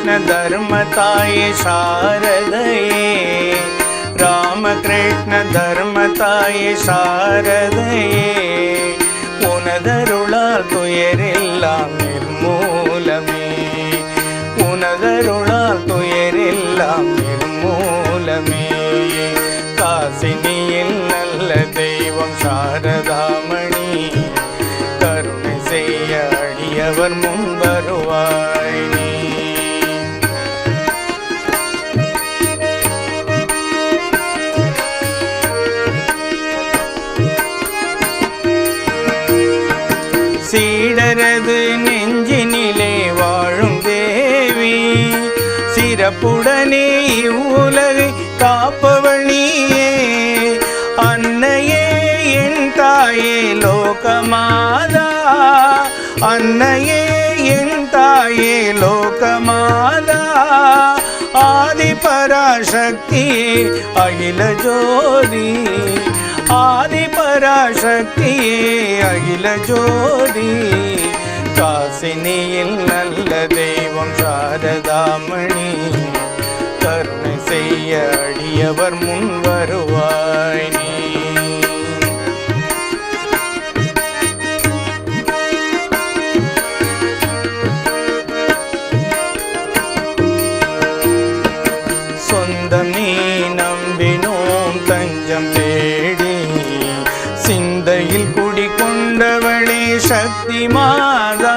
கிருஷ்ண தர்ம தாயே சாரதையே ராமகிருஷ்ண தர்ம தாயே சாரதையே உனதருளால் துயரெல்லாம் நிர்மூலமே உனதருளால் துயரெல்லாம் நிர்மூலமே காசினியில் நல்ல தெய்வம் சாரதாமணி கருணை செய்ய அடியவர் முன் வருவாய் பிறப்புடனே இவ்வுலகை காப்பவள் அன்னையே என் தாயே லோகமாதா. அன்னையே என் தாயே லோகமாதா. ஆதி பராசக்தியே அகில ஜோதி. ஆதி பராசக்தியே அகில ஜோதி. காசினியில் நல்ல தெய்வம் சாரதாமணி. கருணை செய்ய அடியவர் முன் வருவாய் நீ. சொந்தம் நீ நம்பினோம் தஞ்சம் தேடி சக்தி மாதா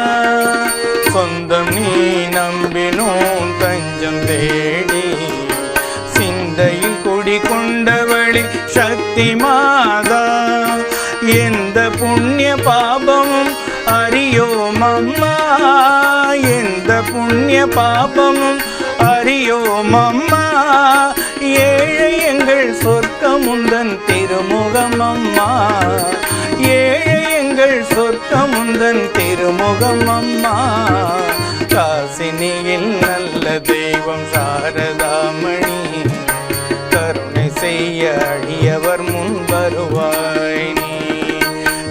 சொந்தம் நீ நம்பினோம் தஞ்சம் தேடி. சிந்தையில் குடிகொண்டவளே சக்தி மாதா எந்த புண்ணிய பாபமும் அறியோம் அம்மா. எந்த புண்ணிய பாபமும் அறியோம் அம்மா. ஏழை எங்கள் சொர்க்கமுந்தன் திருமுகம் அம்மா. ஏழை எங்கள் திருமுகம் அம்மா. காசினியில் நல்ல தெய்வம் சாரதாமணி. கருணை செய்ய அடியவர் முன் வருவாய் நீ.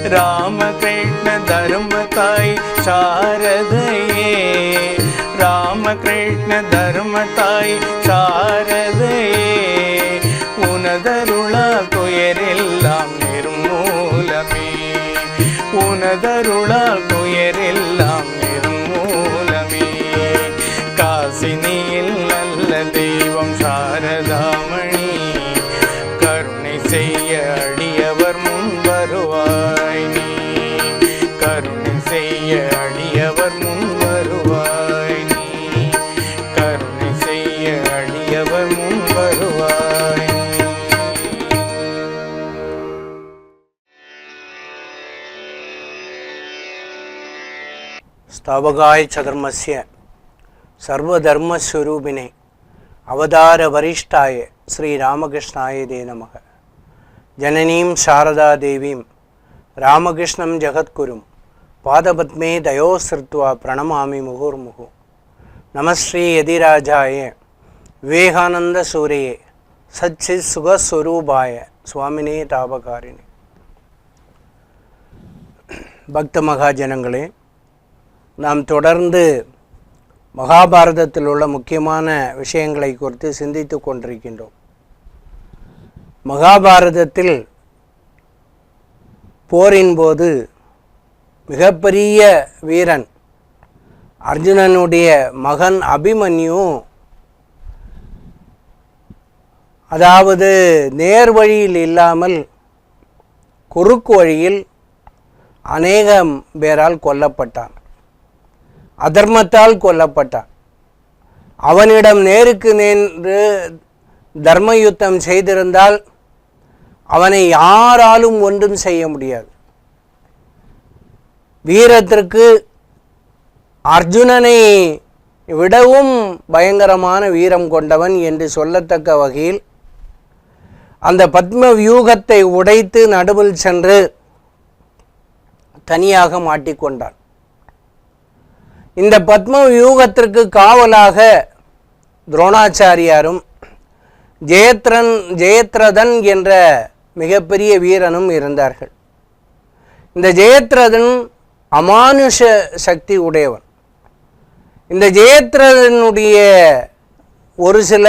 ராமகிருஷ்ண தர்ம தாய் சாரதையே. ராமகிருஷ்ண தரும தாய் தவகாய் சதர்மஸ்ய சர்வதர்மஸ்வரூபிணே அவதார வரிஷ்டாய ஸ்ரீராமகிருஷ்ணாய தே நமக. ஜனனீம் சாரதா தேவீம். ராமகிருஷ்ணம் ஜெகத்குரும். பாதபத்மே தயோசிருத்வா பிரணமாமி முகுர்முகு. நமஸ்ரீ எதிராஜாய விவேகானந்த சூரியே. சச்சி சுகஸ்வரூபாய. சுவாமினே தாபகாரிணி. பக்த மகாஜனங்களே நாம் தொடர்ந்து மகாபாரதத்தில் உள்ள முக்கியமான விஷயங்களை குறித்து சிந்தித்து கொண்டிருக்கின்றோம். மகாபாரதத்தில் போரின் போது மிகப்பெரிய வீரன் அர்ஜுனனுடைய மகன் அபிமன்யு அதாவது நேர் வழியில் இல்லாமல் குறுக்கு வழியில் அநேகம் பேரால் கொல்லப்பட்டான். அதர்மத்தால் கொல்லப்பட்டான். அவனிடம் நேருக்கு நேன்று தர்ம யுத்தம் செய்திருந்தால் அவனை யாராலும் ஒன்றும் செய்ய முடியாது. வீரத்திற்கு அர்ஜுனனை விடவும் பயங்கரமான வீரம் கொண்டவன் என்று சொல்லத்தக்க வகையில் அந்த பத்ம வியூகத்தை உடைத்து நடுவில் சென்று தனியாக மாட்டிக்கொண்டான். இந்த பத்ம வியூகத்திற்கு காவலாக துரோணாச்சாரியாரும் ஜெயத்ரன் ஜெயத்ரதன் என்ற மிகப்பெரிய வீரனும் இருந்தார்கள். இந்த ஜெயத்ரதன் அமானுஷ சக்தி உடையவன். இந்த ஜெயத்ரதனுடைய ஒரு சில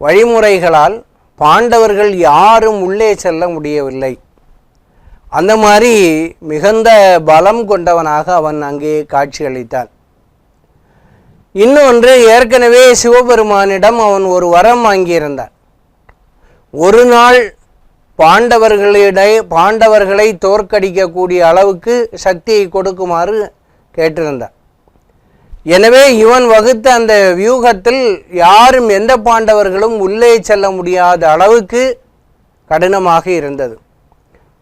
வழிமுறைகளால் பாண்டவர்கள் யாரும் உள்ளே செல்ல முடியவில்லை. அந்த மாதிரி மிகுந்த பலம் கொண்டவனாக அவன் அங்கே காட்சியளித்தான். இன்னொன்று ஏற்கனவே சிவபெருமானிடம் அவன் ஒரு வரம் வாங்கியிருந்தான். ஒரு நாள் பாண்டவர்களிட பாண்டவர்களை தோற்கடிக்கக்கூடிய அளவுக்கு சக்தியை கொடுக்குமாறு கேட்டிருந்தான். எனவே இவன் வகுத்த அந்த வியூகத்தில் யாரும் எந்த பாண்டவர்களும் உள்ளே செல்ல முடியாத அளவுக்கு கடினமாக இருந்தது.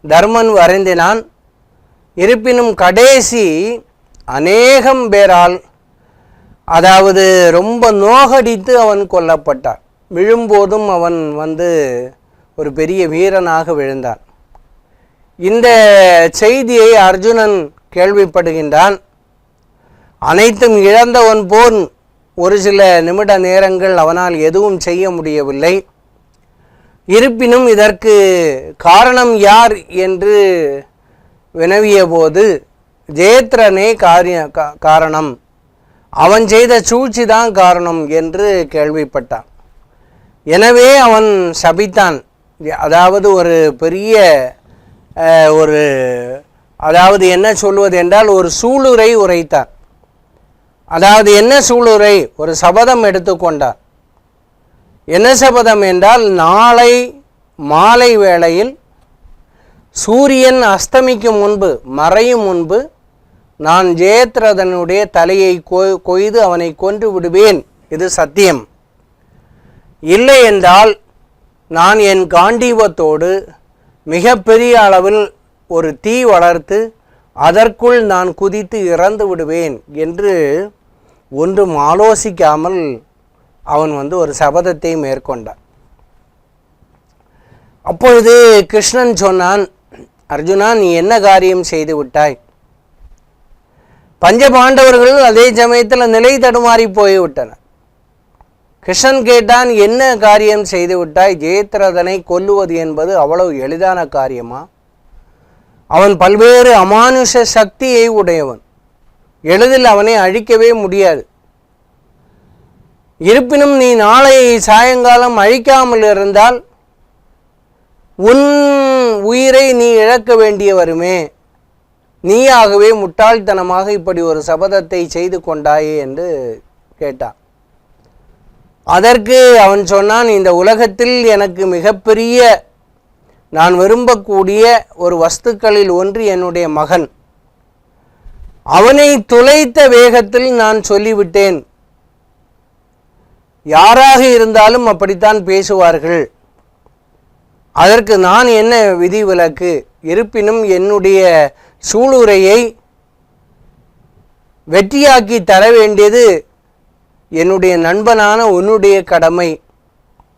தர்மன் வரைந்தினான். இருப்பினும் கடைசி அநேகம் பேரால் அதாவது ரொம்ப நோகடித்து அவன் கொல்லப்பட்டான். விழும்போதும் அவன் வந்து ஒரு பெரிய வீரனாக விழுந்தான். இந்த செய்தியை அர்ஜுனன் கேள்விப்படுகின்றான். அனைத்தும் இழந்தவன் போன் ஒரு சில நிமிட நேரங்கள் அவனால் எதுவும் செய்ய முடியவில்லை. இருப்பினும் இதற்கு காரணம் யார் என்று வினவிய போது ஜெயத்ரனே காரிய காரணம். அவன் செய்த சூழ்ச்சி தான் காரணம் என்று கேள்விப்பட்டான். எனவே அவன் சபித்தான். அதாவது ஒரு பெரிய ஒரு அதாவது என்ன சொல்வது என்றால் ஒரு சூளுரை உரைத்தான். அதாவது என்ன சூளுரை? ஒரு சபதம் எடுத்துக்கொண்டார் என்ன சபதம் என்றால் நாளை மாலை வேளையில் சூரியன் அஸ்தமிக்கும் முன்பு மறையும் முன்பு நான் ஜெயத்ரதனுடைய தலையை கொ- கொய்து அவனை கொன்று விடுவேன். இது சத்தியம். இல்லை என்றால் நான் என் காண்டீபத்தோடு மிகப்பெரிய அளவில் ஒரு தீ வளர்த்து அதற்குள் நான் குதித்து இறந்து விடுவேன் என்று ஒன்றும் ஆலோசிக்காமல் அவன் வந்து ஒரு சபதத்தை மேற்கொண்டான். அப்பொழுது கிருஷ்ணன் சொன்னான் அர்ஜுனா நீ என்ன காரியம் செய்து விட்டாய்? பஞ்ச பாண்டவர்களும் அதே சமயத்தில் நிலை தடுமாறி போய்விட்டனர். கிருஷ்ணன் கேட்டான் என்ன காரியம் செய்து விட்டாய்? ஜெயத்ரதனை கொல்லுவது என்பது அவ்வளவு எளிதான காரியமா? அவன் பல்வேறு அமானுஷ சக்தியை உடையவன். எளிதில் அவனை அழிக்கவே முடியாது. இருப்பினும் நீ நாளை சாயங்காலம் அழிக்காமல் இருந்தால் உன் உயிரை நீ இழக்க வேண்டிய வருமே. நீயாகவே முட்டாள்தனமாக இப்படி ஒரு சபதத்தை செய்து கொண்டாயே என்று கேட்டான். அதற்கு அவன் சொன்னான் இந்த உலகத்தில் எனக்கு மிகப்பெரிய நான் விரும்பக்கூடிய ஒரு வஸ்துக்களில் ஒன்று என்னுடைய மகன். அவனை துளைத்த வேகத்தில் நான் சொல்லிவிட்டேன். யாராக இருந்தாலும் அப்படித்தான் பேசுவார்கள். அதற்கு நான் என்ன விதி விலக்கு? இருப்பினும் என்னுடைய சூளுரையை வெற்றியாக்கி தர வேண்டியது என்னுடைய நண்பனான உன்னுடைய கடமை.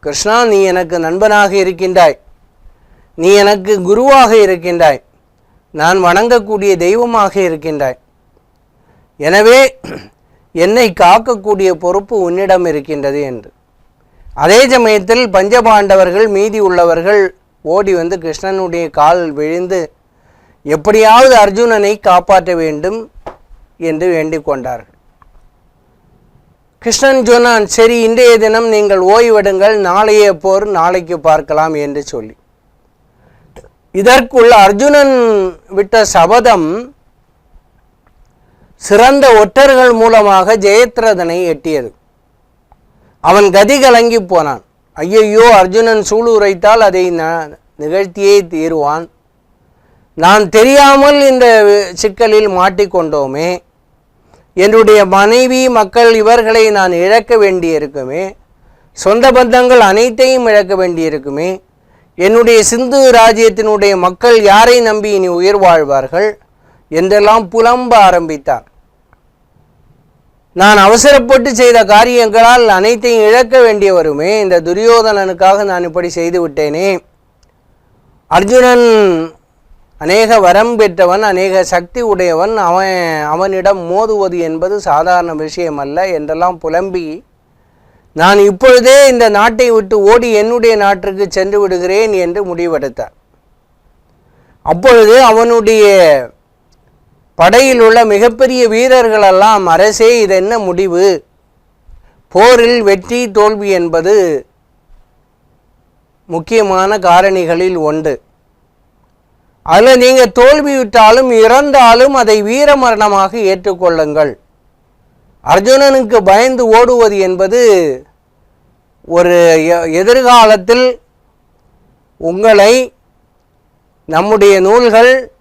கிருஷ்ணா நீ எனக்கு நண்பனாக இருக்கின்றாய். நீ எனக்கு குருவாக இருக்கின்றாய். நான் வணங்கக்கூடிய தெய்வமாக இருக்கின்றாய். எனவே என்னை காக்கக்கூடிய பொறுப்பு உன்னிடம் இருக்கின்றது என்று. அதே சமயத்தில் பஞ்சபாண்டவர்கள் மீதி உள்ளவர்கள் ஓடி வந்து கிருஷ்ணனுடைய கால் விழுந்து எப்படியாவது அர்ஜுனனை காப்பாற்ற வேண்டும் என்று வேண்டிக் கொண்டார்கள். கிருஷ்ணன் சொன்னான் சரி இன்றைய தினம் நீங்கள் ஓய்வெடுங்கள் நாளைய போர் நாளைக்கு பார்க்கலாம் என்று சொல்லி. இதற்குள் அர்ஜுனன் விட்ட சபதம் சிறந்த ஒற்றர்கள் மூலமாக ஜெயத்ரதனை எட்டியது. அவன் கதி கலங்கி போனான். ஐயையோ அர்ஜுனன் சூளுரைத்தால் அதை நான் நிகழ்த்தியே தீருவான். நான் தெரியாமல் இந்த சிக்கலில் மாட்டிக்கொண்டோமே என்னுடைய மனைவி மக்கள் இவர்களை நான் இழக்க வேண்டியிருக்குமே. சொந்த பந்தங்கள் அனைத்தையும் இழக்க வேண்டியிருக்குமே. என்னுடைய சிந்து ராஜ்யத்தினுடைய மக்கள் யாரை நம்பி இனி உயிர் வாழ்வார்கள்? என்றெல்லாம் புலம்ப ஆரம்பித்தார் நான் அவசரப்பட்டு செய்த காரியங்களால் அனைத்தையும் இழக்க வேண்டியவருமே இந்த துரியோதனனுக்காக நான் இப்படி செய்து விட்டேனே. அர்ஜுனன் அநேக வரம் பெற்றவன் அநேக சக்தி உடையவன் அவன் அவனிடம் மோதுவது என்பது சாதாரண விஷயம் அல்ல என்றெல்லாம் புலம்பி நான் இப்பொழுதே இந்த நாட்டை விட்டு ஓடி என்னுடைய நாட்டிற்கு சென்று விடுகிறேன் என்று முடிவெடுத்தார். அப்பொழுது அவனுடைய படையில் உள்ள மிகப்பெரிய வீரர்களெல்லாம் அரசே இது என்ன முடிவு? போரில் வெற்றி தோல்வி என்பது முக்கியமான காரணிகளில் ஒன்று. அதில் நீங்கள் தோல்வியுற்றாலும் இறந்தாலும் அதை வீரமரணமாக ஏற்றுக்கொள்ளுங்கள். அர்ஜுனனுக்கு பயந்து ஓடுவது என்பது ஒரு எ- எதிர்காலத்தில் உங்களை நம்முடைய நூல்கள்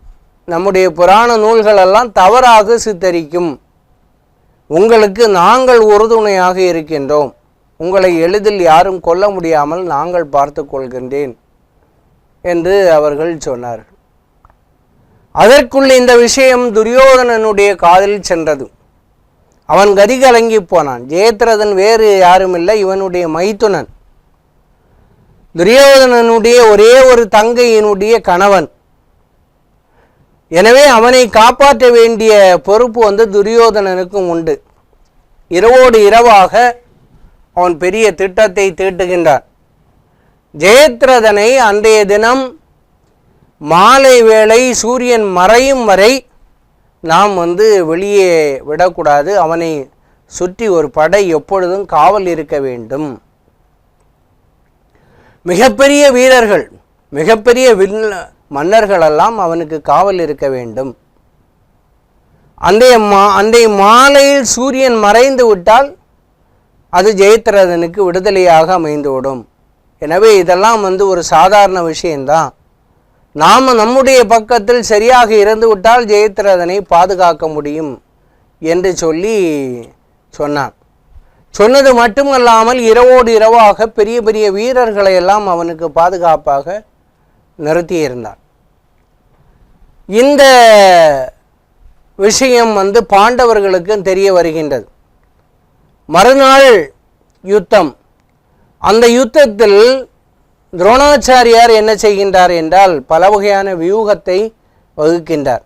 நம்முடைய புராண நூல்களெல்லாம் தவறாக சித்தரிக்கும். உங்களுக்கு நாங்கள் உறுதுணையாக இருக்கின்றோம். உங்களை எளிதில் யாரும் கொல்ல முடியாமல் நாங்கள் பார்த்து கொள்கின்றேன் என்று அவர்கள் சொன்னார்கள். அதற்குள் இந்த விஷயம் துரியோதனனுடைய காதில் சென்றது. அவன் கதி கலங்கி போனான். ஜெயத்ரதன் வேறு யாருமில்லை இவனுடைய மைத்துனன். துரியோதனனுடைய ஒரே ஒரு தங்கையினுடைய கணவன். எனவே அவனை காப்பாற்ற வேண்டிய பொறுப்பு வந்து துரியோதனனுக்கும் உண்டு. இரவோடு இரவாக அவன் பெரிய திட்டத்தை தீட்டுகின்றான். ஜெயத்ரதனை அன்றைய தினம் மாலை வேளை சூரியன் மறையும் வரை நாம் வந்து வெளியே விடக்கூடாது. அவனை சுற்றி ஒரு படை எப்பொழுதும் காவல் இருக்க வேண்டும். மிகப்பெரிய வீரர்கள் மிகப்பெரிய வில் மன்னர்களெல்லாம் அவனுக்கு காவல் இருக்க வேண்டும். அந்த மா அந்த மாலையில் சூரியன் மறைந்து விட்டால் அது ஜெயத்ரதனுக்கு விடுதலையாக அமைந்துவிடும். எனவே இதெல்லாம் வந்து ஒரு சாதாரண விஷயம்தான் நாம் நம்முடைய பக்கத்தில் சரியாக இருந்து விட்டால் ஜெயத்ரதனை பாதுகாக்க முடியும் என்று சொல்லி சொன்னான். சொன்னது மட்டுமல்லாமல் இரவோடு இரவாக பெரிய பெரிய வீரர்களை எல்லாம் அவனுக்கு பாதுகாப்பாக நிறுத்தியிருந்தான். இந்த விஷயம் வந்து பாண்டவர்களுக்கும் தெரிய வருகின்றது. மறுநாள் யுத்தம். அந்த யுத்தத்தில் துரோணாச்சாரியார் என்ன செய்கின்றார் என்றால் பல வகையான வியூகத்தை வகுக்கின்றார்.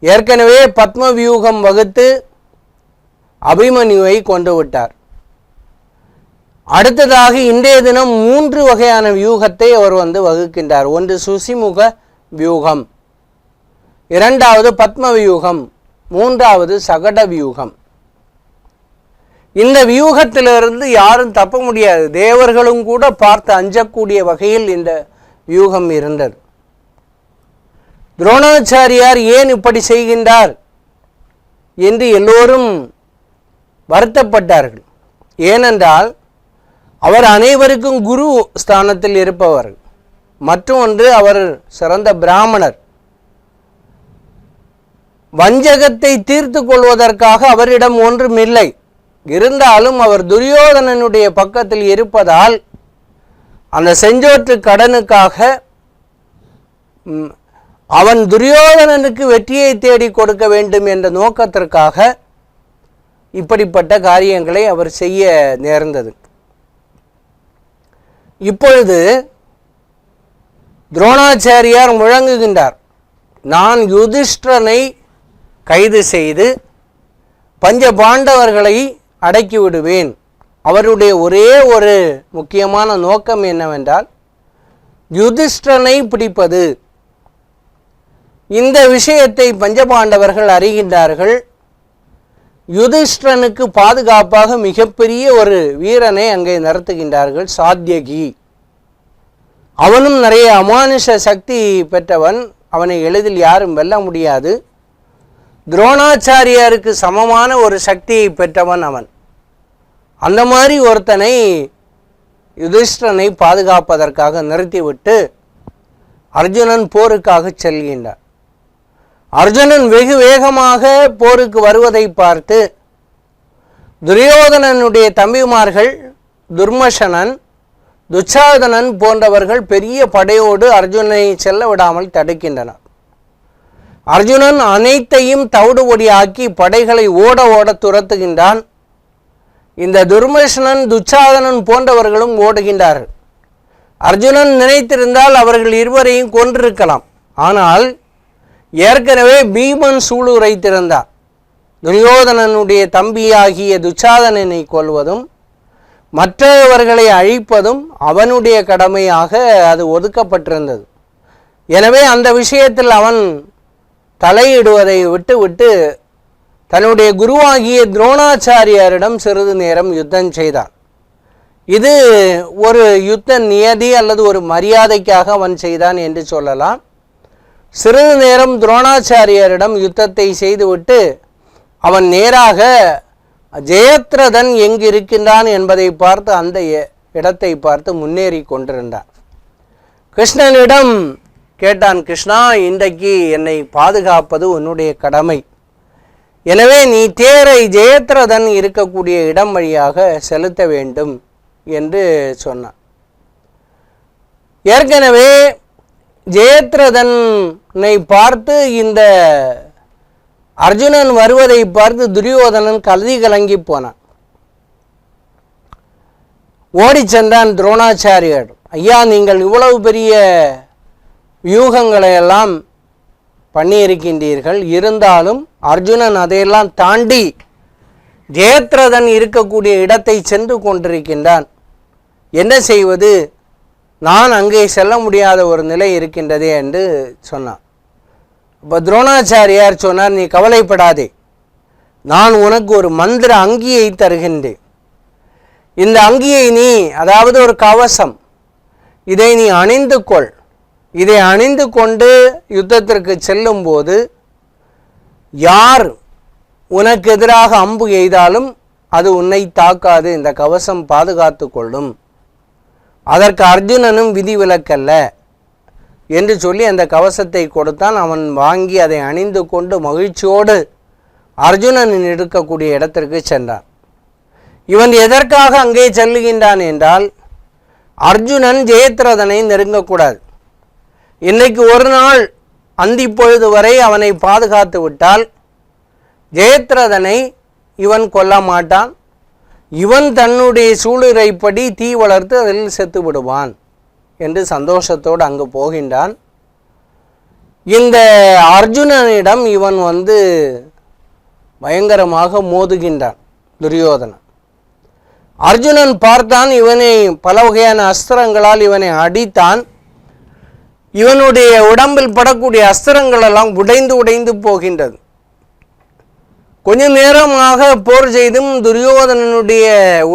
ஏற்கனவே பத்ம வியூகம் வகுத்து அபிமன்யுவை கொண்டு விட்டார். அடுத்ததாக இன்றைய தினம் மூன்று வகையான வியூகத்தை அவர் வந்து வகுக்கின்றார். ஒன்று சுசிமுக வியூகம். இரண்டாவது பத்ம வியூகம் மூன்றாவது சகட வியூகம் இந்த வியூகத்திலிருந்து யாரும் தப்ப முடியாது. தேவர்களும் கூட பார்த்து அஞ்சக்கூடிய வகையில் இந்த வியூகம் இருந்தது. துரோணாச்சாரியார் ஏன் இப்படி செய்கின்றார் என்று எல்லோரும் வருத்தப்பட்டார்கள். ஏனென்றால் அவர் அனைவருக்கும் குரு ஸ்தானத்தில் இருப்பவர். மற்றொன்று அவர் சிறந்த பிராமணர். வஞ்சகத்தை தீர்த்து கொள்வதற்காக அவரிடம் ஒன்றும் இல்லை இருந்தாலும் அவர் துரியோதனனுடைய பக்கத்தில் இருப்பதால் அந்த செஞ்சோற்று கடனுக்காக அவன் துரியோதனனுக்கு வெற்றியை தேடி கொடுக்க வேண்டும் என்ற நோக்கத்திற்காக இப்படிப்பட்ட காரியங்களை அவர் செய்ய நேர்ந்தது. இப்பொழுது துரோணாச்சாரியார் முழங்குகின்றார் நான் யுதிஷ்டனை கைது செய்து பஞ்ச பாண்டவர்களை அடக்கி விடுவேன். அவருடைய ஒரே ஒரு முக்கியமான நோக்கம் என்னவென்றால் யுதிஷ்டனை பிடிப்பது. இந்த விஷயத்தை பஞ்சபாண்டவர்கள் அறிகின்றார்கள். யுதிஷ்டனுக்கு பாதுகாப்பாக மிகப்பெரிய ஒரு வீரனை அங்கே நடத்துகின்றார்கள் சாத்தியகி அவனும் நிறைய அமானுஷ சக்தி பெற்றவன். அவனை எளிதில் யாரும் வெல்ல முடியாது. துரோணாச்சாரியாருக்கு சமமான ஒரு சக்தியை பெற்றவன் அவன். அந்த மாதிரி ஒருத்தனை யுதிஷ்டனை பாதுகாப்பதற்காக நிறுத்திவிட்டு அர்ஜுனன் போருக்காக செல்கின்றார் அர்ஜுனன் வெகு வேகமாக போருக்கு வருவதை பார்த்து துரியோதனனுடைய தம்பிமார்கள் துர்மசனன் துச்சாதனன் போன்றவர்கள் பெரிய படையோடு அர்ஜுனனை செல்ல விடாமல் தடுக்கின்றனர். அர்ஜுனன் அனைத்தையும் தவிடு ஒடியாக்கி படைகளை ஓட ஓட துரத்துகின்றான். இந்த துர்மசனன் துச்சாதனன் போன்றவர்களும் ஓடுகின்றார்கள் அர்ஜுனன் நினைத்திருந்தால் அவர்கள் இருவரையும் கொன்றிருக்கலாம். ஆனால் ஏற்கனவே பீமன் சூளுரைத்திருந்தார் துரியோதனனுடைய தம்பியாகிய துச்சாதனனை கொள்வதும் மற்றவர்களை அழிப்பதும் அவனுடைய கடமையாக அது ஒதுக்கப்பட்டிருந்தது. எனவே அந்த விஷயத்தில் அவன் தலையிடுவதை விட்டு விட்டு தன்னுடைய குருவாகிய துரோணாச்சாரியாரிடம் சிறிது நேரம் யுத்தம் செய்தான். இது ஒரு யுத்த நியதி அல்லது ஒரு மரியாதைக்காக அவன் செய்தான் என்று சொல்லலாம். சிறிது நேரம் துரோணாச்சாரியாரிடம் யுத்தத்தை செய்துவிட்டு அவன் நேராக ஜெயத்ரதன் எங்கு இருக்கின்றான் என்பதை பார்த்து அந்த எ- இடத்தை பார்த்து முன்னேறி கொண்டிருந்தான். கிருஷ்ணனிடம் கேட்டான் கிருஷ்ணா இன்றைக்கு என்னை பாதுகாப்பது உன்னுடைய கடமை. எனவே நீ தேரை ஜெயத்ரதன் இருக்கக்கூடிய இடம் வழியாக செலுத்த வேண்டும் என்று சொன்னான். ஏற்கனவே ஜெயத்ரதனை பார்த்து இந்த அர்ஜுனன் வருவதை பார்த்து துரியோதனன் கலதி கலங்கி போனான். ஓடி சென்றான் துரோணாச்சாரியர். ஐயா நீங்கள் இவ்வளவு பெரிய வியூகங்களையெல்லாம் பண்ணியிருக்கின்றீர்கள். இருந்தாலும் அர்ஜுனன் அதையெல்லாம் தாண்டி ஜெயத்ரதன் இருக்கக்கூடிய இடத்தை சென்று கொண்டிருக்கின்றான். என்ன செய்வது? நான் அங்கே செல்ல முடியாத ஒரு நிலை இருக்கின்றதே என்று சொன்னான். இப்போ துரோணாச்சாரியார் சொன்னார் நீ கவலைப்படாதே. நான் உனக்கு ஒரு மந்திர அங்கியை தருகின்றேன். இந்த அங்கியை நீ அதாவது ஒரு கவசம் இதை நீ அணிந்து கொள். இதை அணிந்து கொண்டு யுத்தத்திற்கு செல்லும்போது யார் உனக்கு எதிராக அம்பு எய்தாலும் அது உன்னை தாக்காது இந்த கவசம் பாதுகாத்து கொள்ளும். அதற்கு அர்ஜுனனும் விதிவிலக்கல்ல என்று சொல்லி அந்த கவசத்தை கொடுத்தான். அவன் வாங்கி அதை அணிந்து கொண்டு மகிழ்ச்சியோடு அர்ஜுனன் இருக்கக்கூடிய இடத்திற்கு சென்றான். இவன் எதற்காக அங்கே செல்லுகின்றான் என்றால் அர்ஜுனன் ஜெயத்ரதனை நெருங்கக்கூடாது. இன்னைக்கு ஒரு நாள் அந்தி பொழுது வரை அவனை பாதுகாத்து விட்டால் ஜெயத்ரதனை இவன் கொல்ல மாட்டான். இவன் தன்னுடைய சூளுரைப்படி தீ வளர்த்து அதில் செத்து விடுவான் என்று சந்தோஷத்தோடு அங்கு போகின்றான். இந்த அர்ஜுனனிடம் இவன் வந்து பயங்கரமாக மோதுகின்றான் துரியோதனன். அர்ஜுனன் பார்த்தான் இவனை பல வகையான அஸ்திரங்களால் இவனை அடித்தான். இவனுடைய உடம்பில் படக்கூடிய அஸ்திரங்கள் எல்லாம் உடைந்து உடைந்து போகின்றது. கொஞ்ச நேரமாக போர் செய்தும் துரியோதனனுடைய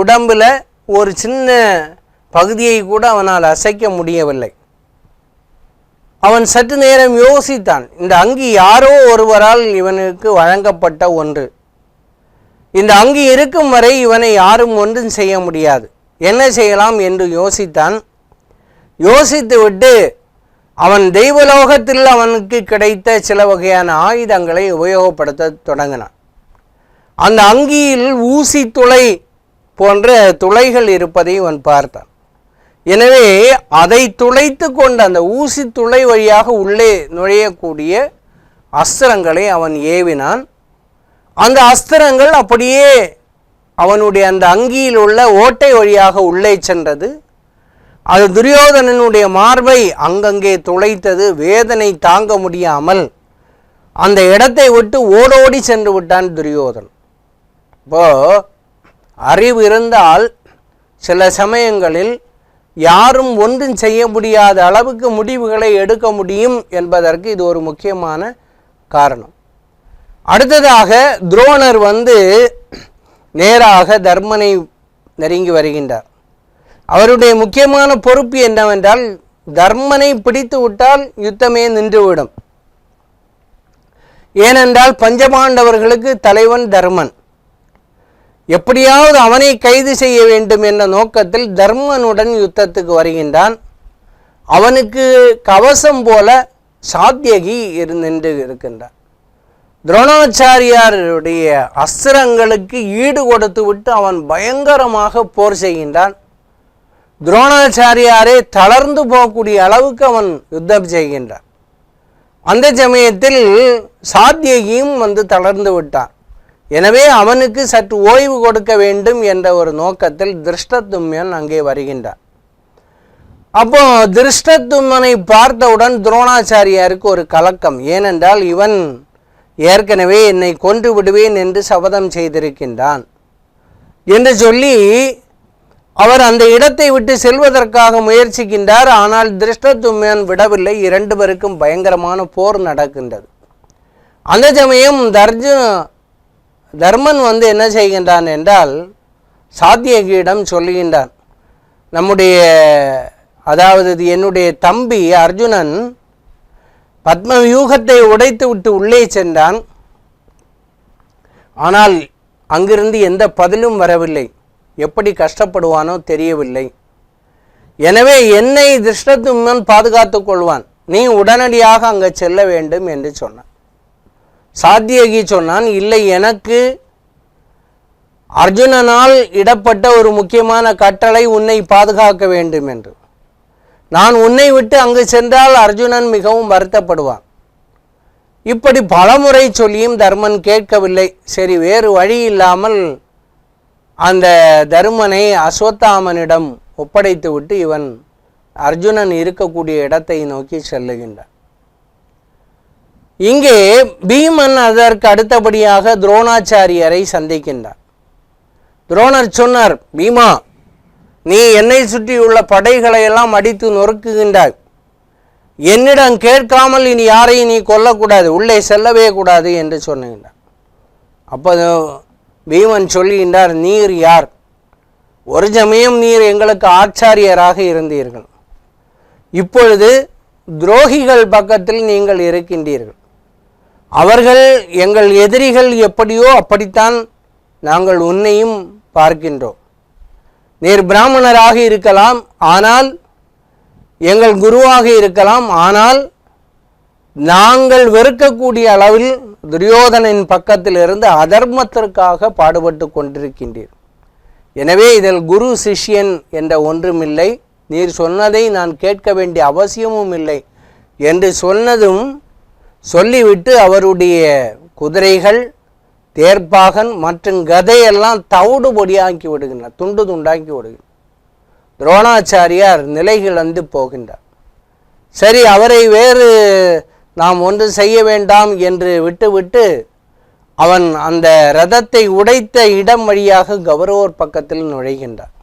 உடம்புல ஒரு சின்ன பகுதியை கூட அவனால் அசைக்க முடியவில்லை. அவன் சற்று நேரம் யோசித்தான். இந்த அங்கி யாரோ ஒருவரால் இவனுக்கு வழங்கப்பட்ட ஒன்று. இந்த அங்கி இருக்கும் வரை இவனை யாரும் ஒன்றும் செய்ய முடியாது. என்ன செய்யலாம் என்று யோசித்தான். யோசித்துவிட்டு அவன் தெய்வலோகத்தில் அவனுக்கு கிடைத்த சில வகையான ஆயுதங்களை உபயோகப்படுத்த தொடங்கினான். அந்த அங்கியில் ஊசி துளை போன்ற துளைகள் இருப்பதை அவன் பார்த்தான். எனவே அதை துளைத்து கொண்டு அந்த ஊசி துளை வழியாக உள்ளே நுழையக்கூடிய அஸ்திரங்களை அவன் ஏவினான். அந்த அஸ்திரங்கள் அப்படியே அவனுடைய அந்த அங்கியில் உள்ள ஓட்டை வழியாக உள்ளே சென்றது. அது துரியோதனனுடைய மார்பை அங்கங்கே துளைத்தது வேதனை தாங்க முடியாமல் அந்த இடத்தை விட்டு ஓடோடி சென்று விட்டான் துரியோதன் இப்போ அறிவு இருந்தால் சில சமயங்களில் யாரும் ஒன்றும் செய்ய முடியாத அளவுக்கு முடிவுகளை எடுக்க முடியும் என்பதற்கு இது ஒரு முக்கியமான காரணம். அடுத்ததாக துரோணர் வந்து நேராக தர்மனை நெருங்கி வருகின்றார். அவருடைய முக்கியமான பொறுப்பு என்னவென்றால் தர்மனை பிடித்து விட்டால் யுத்தமே நின்றுவிடும். ஏனென்றால் பஞ்சபாண்டவர்களுக்கு தலைவன் தர்மன். எப்படியாவது அவனை கைது செய்ய வேண்டும் என்ற நோக்கத்தில் தர்மனுடன் யுத்தத்துக்கு வருகின்றான். அவனுக்கு கவசம் போல சாத்தியகி நின்று இருக்கின்றான். துரோணாச்சாரியாருடைய அஸ்திரங்களுக்கு ஈடு கொடுத்து விட்டு அவன் பயங்கரமாக போர் செய்கின்றான். துரோணாச்சாரியாரே தளர்ந்து போகக்கூடிய அளவுக்கு அவன் யுத்தம் செய்கின்றான். அந்த சமயத்தில் சாத்தியகியும் வந்து தளர்ந்து விட்டான். எனவே அவனுக்கு சற்று ஓய்வு கொடுக்க வேண்டும் என்ற ஒரு நோக்கத்தில் திருஷ்டத்தும்மன் அங்கே வருகின்றான். அப்போ திருஷ்டத்தும்மனை பார்த்தவுடன் துரோணாச்சாரியாருக்கு ஒரு கலக்கம். ஏனென்றால் இவன் ஏற்கனவே என்னை கொன்று விடுவேன் என்று சபதம் செய்திருக்கின்றான். என்று சொல்லி அவர் அந்த இடத்தை விட்டு செல்வதற்காக முயற்சிக்கின்றார். ஆனால் திருஷ்டத்தும்மன் விடவில்லை. இரண்டு பேருக்கும் பயங்கரமான போர் நடக்கின்றது. அந்த சமயம் தர்ஜு தர்மன் வந்து என்ன செய்கின்றான் என்றால் சாத்தியகியிடம் சொல்லுகின்றான். நம்முடைய அதாவது என்னுடைய தம்பி அர்ஜுனன் பத்ம வியூகத்தை உடைத்து விட்டு உள்ளே சென்றான். ஆனால் அங்கிருந்து எந்த பதிலும் வரவில்லை. எப்படி கஷ்டப்படுவானோ தெரியவில்லை. எனவே என்னை திருஷ்டத்தும்மன் பாதுகாத்து கொள்வான். நீ உடனடியாக அங்கே செல்ல வேண்டும் என்று சொன்னான். சாத்தியகி சொன்னான் இல்லை எனக்கு அர்ஜுனனால் இடப்பட்ட ஒரு முக்கியமான கட்டளை உன்னை பாதுகாக்க வேண்டும் என்று. நான் உன்னை விட்டு அங்கு சென்றால் அர்ஜுனன் மிகவும் வருத்தப்படுவான். இப்படி பலமுறை சொல்லியும் தர்மன் கேட்கவில்லை. சரி வேறு வழி இல்லாமல் அந்த தருமனை அஸ்வத்தாமனிடம் ஒப்படைத்து விட்டு இவன் அர்ஜுனன் இருக்கக்கூடிய இடத்தை நோக்கி செல்லுகின்றான். இங்கே பீமன் அதற்கு அடுத்தபடியாக துரோணாச்சாரியரை சந்திக்கின்றார் துரோணர் சொன்னார் பீமா நீ என்னை சுற்றியுள்ள படைகளை எல்லாம் அடித்து நொறுக்குகின்றாய். என்னிடம் கேட்காமல் இனி யாரையும் நீ கொல்லக்கூடாது உள்ளே செல்லவே கூடாது என்று சொன்னுகின்றார் அப்போ பீமன் சொல்லுகின்றார் நீர் யார்? ஒரு சமயம் நீர் எங்களுக்கு ஆச்சாரியராக இருந்தீர்கள். இப்பொழுது துரோகிகள் பக்கத்தில் நீங்கள் இருக்கின்றீர்கள். அவர்கள் எங்கள் எதிரிகள் எப்படியோ அப்படித்தான் நாங்கள் உன்னையும் பார்க்கின்றோம். நீர் பிராமணராக இருக்கலாம் ஆனால் எங்கள் குருவாக இருக்கலாம் ஆனால் நாங்கள் வெறுக்கக்கூடிய அளவில் துரியோதனின் பக்கத்தில் இருந்து அதர்மத்திற்காக பாடுபட்டு கொண்டிருக்கின்றீர். எனவே இதில் குரு சிஷ்யன் என்ற ஒன்றுமில்லை. நீர் சொன்னதை நான் கேட்க வேண்டிய அவசியமும் இல்லை. என்று சொன்னதும் சொல்லிவிட்டு அவருடைய குதிரைகள் தேர்ப்பாகன் மற்றும் கதையெல்லாம் தவிடு பொடியாக்கி விடுகின்றன துண்டு துண்டாக்கி விடுகின்றன. துரோணாச்சாரியார் நிலைகிழந்து போகின்றார். சரி அவரை வேறு நாம் ஒன்று செய்ய வேண்டாம் என்று விட்டுவிட்டு அவன் அந்த ரதத்தை உடைத்த இடம் வழியாக கௌரவர் பக்கத்தில் நுழைகின்றார்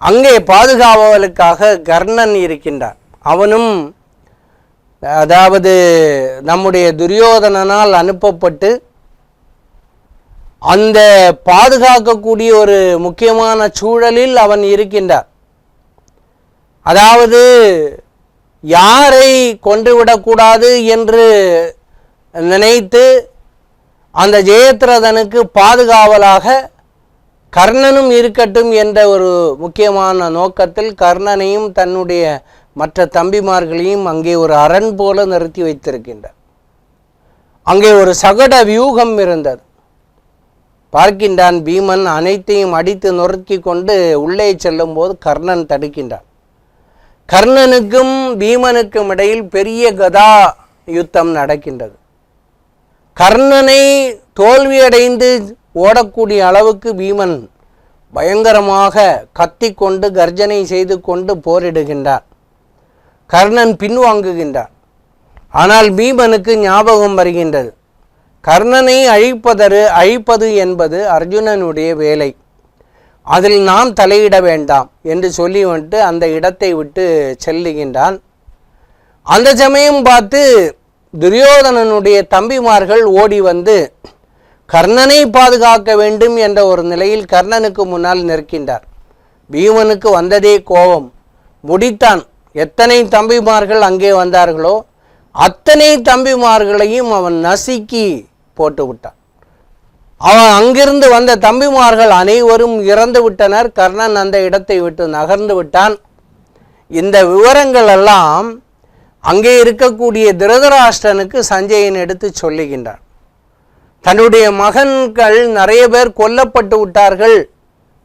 அங்கே பாதுகாவலுக்காக கர்ணன் இருக்கின்றான். அவனும் அதாவது நம்முடைய துரியோதனனால் அனுப்பப்பட்டு அந்த பாதுகாக்கக்கூடிய ஒரு முக்கியமான சூழலில் அவன் இருக்கின்றார் அதாவது யாரை கொன்றுவிடக்கூடாது என்று நினைத்து அந்த ஜெயத்ரதனுக்கு பாதுகாவலாக கர்ணனும் இருக்கட்டும் என்ற ஒரு முக்கியமான நோக்கத்தில் கர்ணனையும் தன்னுடைய மற்ற தம்பிமார்களையும் அங்கே ஒரு அரண் போல நிறுத்தி வைத்திருக்கின்றார். அங்கே ஒரு சகட வியூகம் இருந்தது. பார்க்கின்றான் பீமன் அனைத்தையும் அடித்து நொறுக்கி கொண்டு உள்ளே செல்லும்போது கர்ணன் தடுக்கின்றான். கர்ணனுக்கும் பீமனுக்கும் இடையில் பெரிய கதா யுத்தம் நடக்கின்றது. கர்ணனை தோல்வியடைந்து ஓடக்கூடிய அளவுக்கு பீமன் பயங்கரமாக கத்திக்கொண்டு கர்ஜனை செய்து கொண்டு போரிடுகின்றார். கர்ணன் பின்வாங்குகின்றார். ஆனால் பீமனுக்கு ஞாபகம் வருகின்றது. கர்ணனை அழிப்பதரு அழிப்பது என்பது அர்ஜுனனுடைய வேலை. அதில் நாம் தலையிட வேண்டாம் என்று சொல்லி வந்துட்டு அந்த இடத்தை விட்டு செல்லுகின்றான். அந்த சமயம் பார்த்து துரியோதனனுடைய தம்பிமார்கள் ஓடி வந்து கர்ணனை பாதுகாக்க வேண்டும் என்ற ஒரு நிலையில் கர்ணனுக்கு முன்னால் நிற்கின்றார். பீமனுக்கு வந்ததே கோபம். முடித்தான். எத்தனை தம்பிமார்கள் அங்கே வந்தார்களோ அத்தனை தம்பிமார்களையும் அவன் நசுக்கி போட்டு விட்டான் அவன் அங்கிருந்து வந்த தம்பிமார்கள் அனைவரும் இறந்து விட்டனர். கர்ணன் அந்த இடத்தை விட்டு நகர்ந்து விட்டான். இந்த விவரங்கள் எல்லாம் அங்கே இருக்கக்கூடிய திருதராஷ்டனுக்கு சஞ்சயன் எடுத்து சொல்லுகின்றான். தன்னுடைய மகன்கள் நிறைய பேர் கொல்லப்பட்டு விட்டார்கள்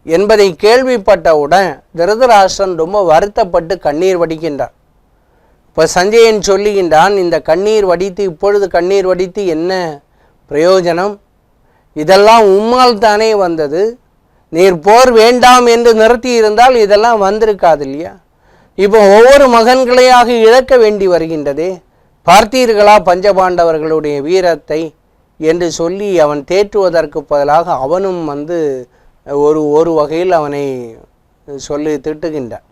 என்பதை கேள்விப்பட்டவுடன் திருதராஷ்டிரன் ரொம்ப வருத்தப்பட்டு கண்ணீர் வடிக்கின்றார் இப்போ சஞ்சயன் சொல்லுகின்றான் இந்த கண்ணீர் வடித்து இப்பொழுது கண்ணீர் வடித்து என்ன பிரயோஜனம்? இதெல்லாம் உம்மால் தானே வந்தது? நீர் போர் வேண்டாம் என்று நிறுத்தி இருந்தால் இதெல்லாம் வந்திருக்காது இல்லையா? இப்போ ஒவ்வொரு மகன்களையாக இழக்க வேண்டி வருகின்றதே. பார்த்தீர்களா பஞ்சபாண்டவர்களுடைய வீரத்தை? என்று சொல்லி அவன் தேற்றுவதற்கு பதிலாக அவனும் வந்து ஒரு ஒரு வகையில் அவனை சொல்லி திட்டுகின்றான்.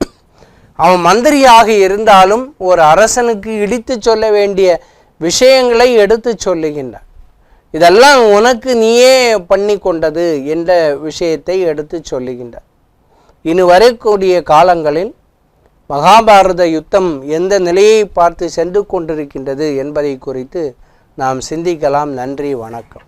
அவன் மந்திரியாக இருந்தாலும் ஒரு அரசனுக்கு இடித்து சொல்ல வேண்டிய விஷயங்களை எடுத்து சொல்லுகின்றான். இதெல்லாம் உனக்கு நீயே பண்ணி கொண்டது என்ற விஷயத்தை எடுத்து சொல்லுகின்றார். இனி வரக்கூடிய காலங்களில் மகாபாரத யுத்தம் எந்த நிலையை பார்த்து சென்று கொண்டிருக்கின்றது என்பதை குறித்து நாம் சிந்திக்கலாம். நன்றி வணக்கம்.